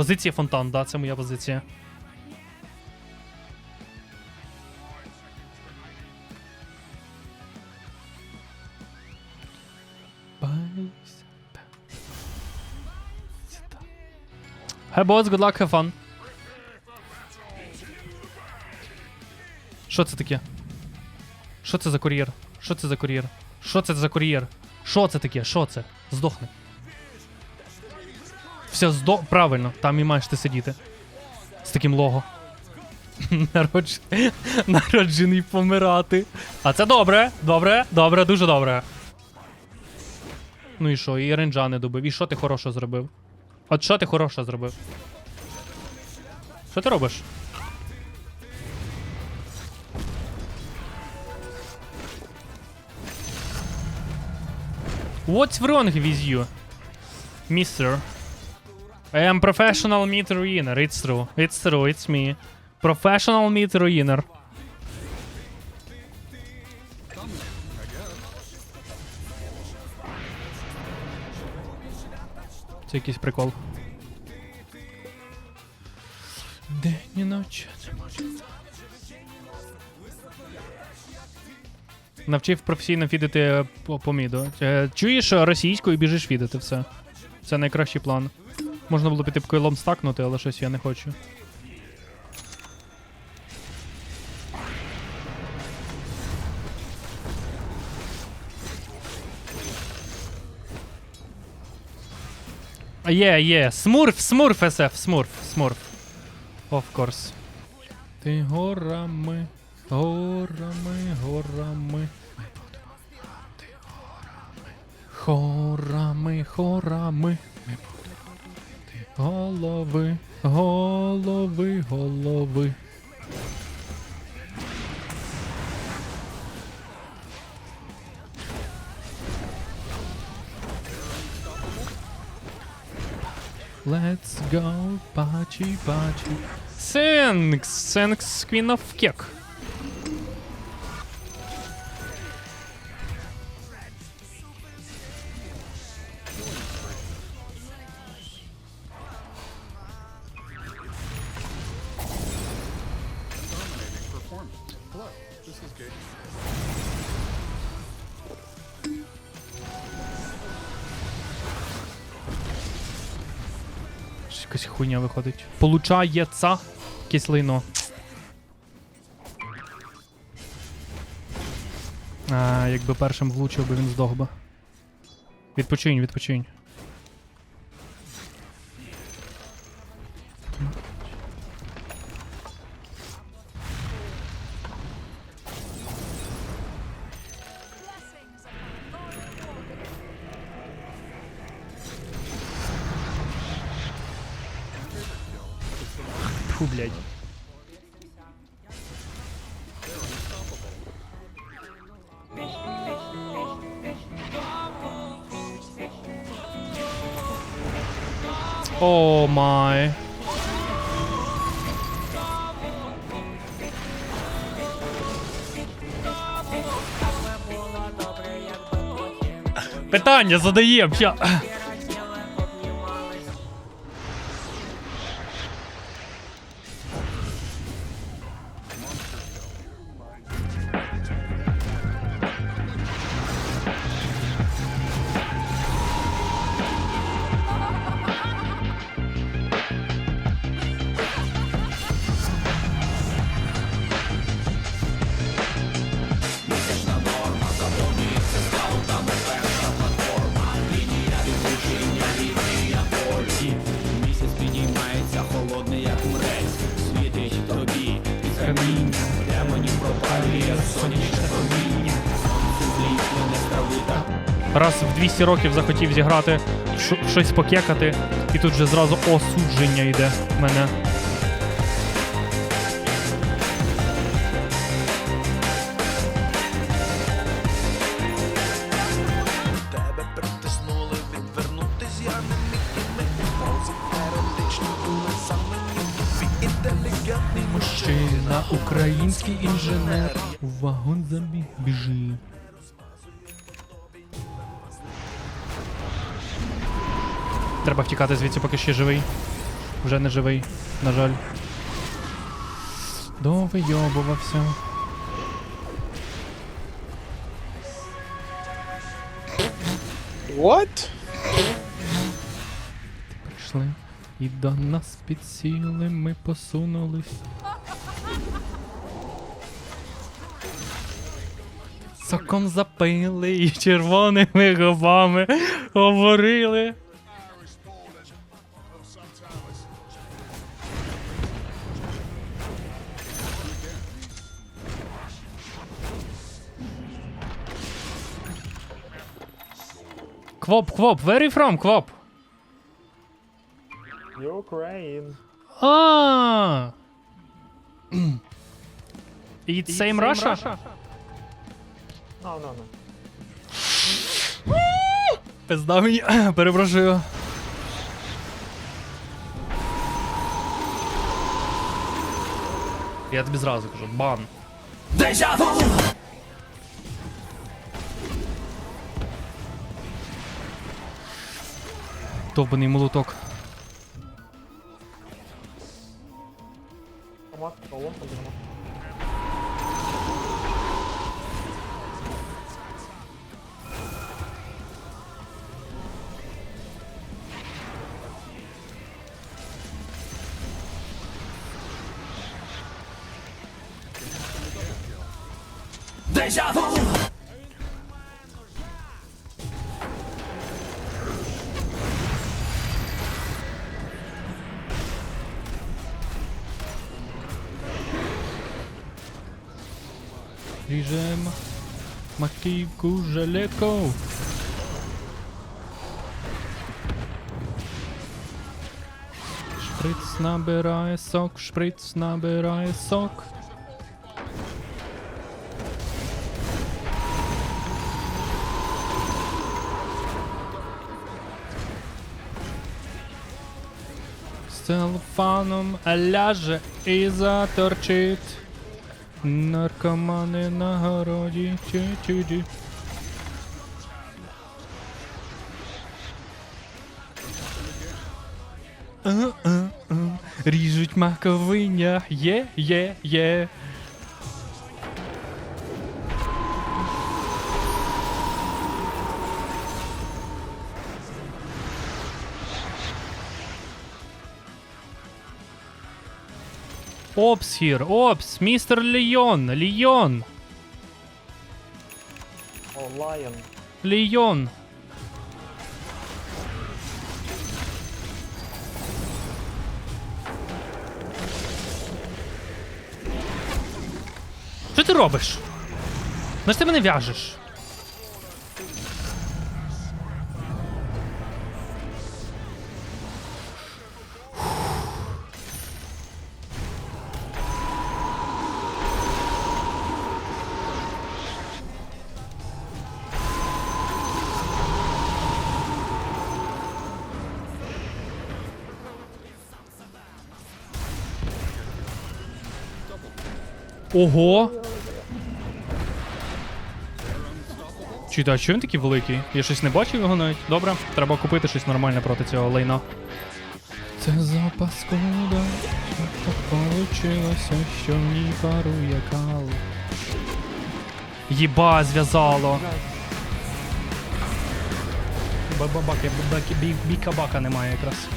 Позиція фонтан, да, це моя позиція. Hey boys, good luck, have fun. Що це таке? Що це за кур'єр? Що це за кур'єр? Що це за кур'єр? Що це таке? Що це? Здохни. Все, здо... Правильно, там і маєш ти сидіти. З таким лого. Народж... Народжений помирати. А це добре, добре, добре, дуже добре. Ну і що, і ренджа не добив. І що ти хороше зробив? От що ти хороше зробив? Що ти робиш? What's wrong with you, mister? I am professional meat ruiner. It's true. It's true. It's me. Professional meat ruiner. Це якийсь прикол. День і ночі. Навчив професійно фідити е, по, по. Е, Чуєш російською і біжиш фідити все. Це найкращий план. Можна було піти б койлом стакнути, але щось я не хочу. Є, є. Смурф, смурф, SF, смурф, смурф. Of course. Ти горами, горами, горами. Хорами, хорами. Ми голови, голови, голови. Let's go, пачі, пачі. Thanks, thanks, Queen of Cake. Якась хуйня виходить. Получається кислино. А, якби першим влучив би він здох би. Відпочинь, відпочинь. Фу, блядь. О май. Питання задаєм, ща. Стравита Раз в 200 років захотів зіграти, щось покекати, і тут же зразу осудження йде в мене. Український інженер. У вагон забіг біжи. Треба втікати звідси, поки ще живий. Вже не живий, на жаль. Довийобувався. What? Прийшли і до нас підсіли, ми посунулись. Соком запили і червоними губами говорили. Квоп, квоп, where you from, квоп? Ukraine. А. It's same Russia? No, no, no. Пизда мені. Перепрошую. Я тобі зразу кажу, бан. Довбаний молоток. Come on, go Deja vu. Liżem, makiku, żeleką. Szpryc nabieraj sok, szpryc nabieraj sok. Целофаном ляже і заторчить. Наркомани на городі. Чі-чі-чі. Ріжуть маковиня. Є, є, є. Опс here, опс, містер Ліон, Ліон, Oh, lion. Ліон. Що ти робиш? На ж ти мене в'яжеш? Ого! Чуєте, а чого він такий великий? Я щось не бачив його навіть. Добре, треба купити щось нормальне проти цього лайна. Це запаскуда, що так получилося, що ній парує кал. Єба, зв'язало. Бабаки, бікабака немає якраз.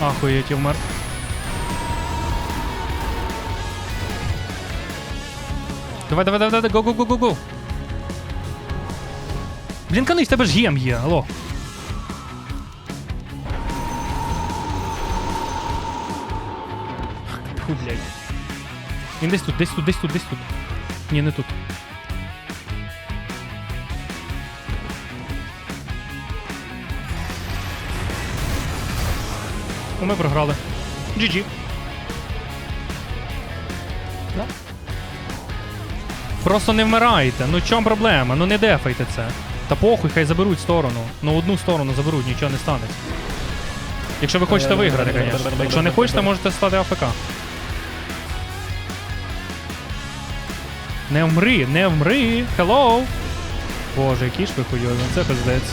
Ахуєть, я вмер. Давай, давай, давай, давай, го, го, го. Блін, канись, тебе ж гем є, алло. Він десь тут, десь тут, десь тут, десь тут. Ні, не тут. Ну, Ми програли. GG. Да? Просто не вмирайте. Ну в чому проблема? Ну не дефайте це. Та похуй, хай заберуть сторону. Ну одну сторону заберуть, нічого не станеться. Якщо ви хочете виграти, звісно. Якщо не хочете, можете стати АФК. Не вмри, не вмри! Hello! Боже, які ж ви хуйові, це пиздець.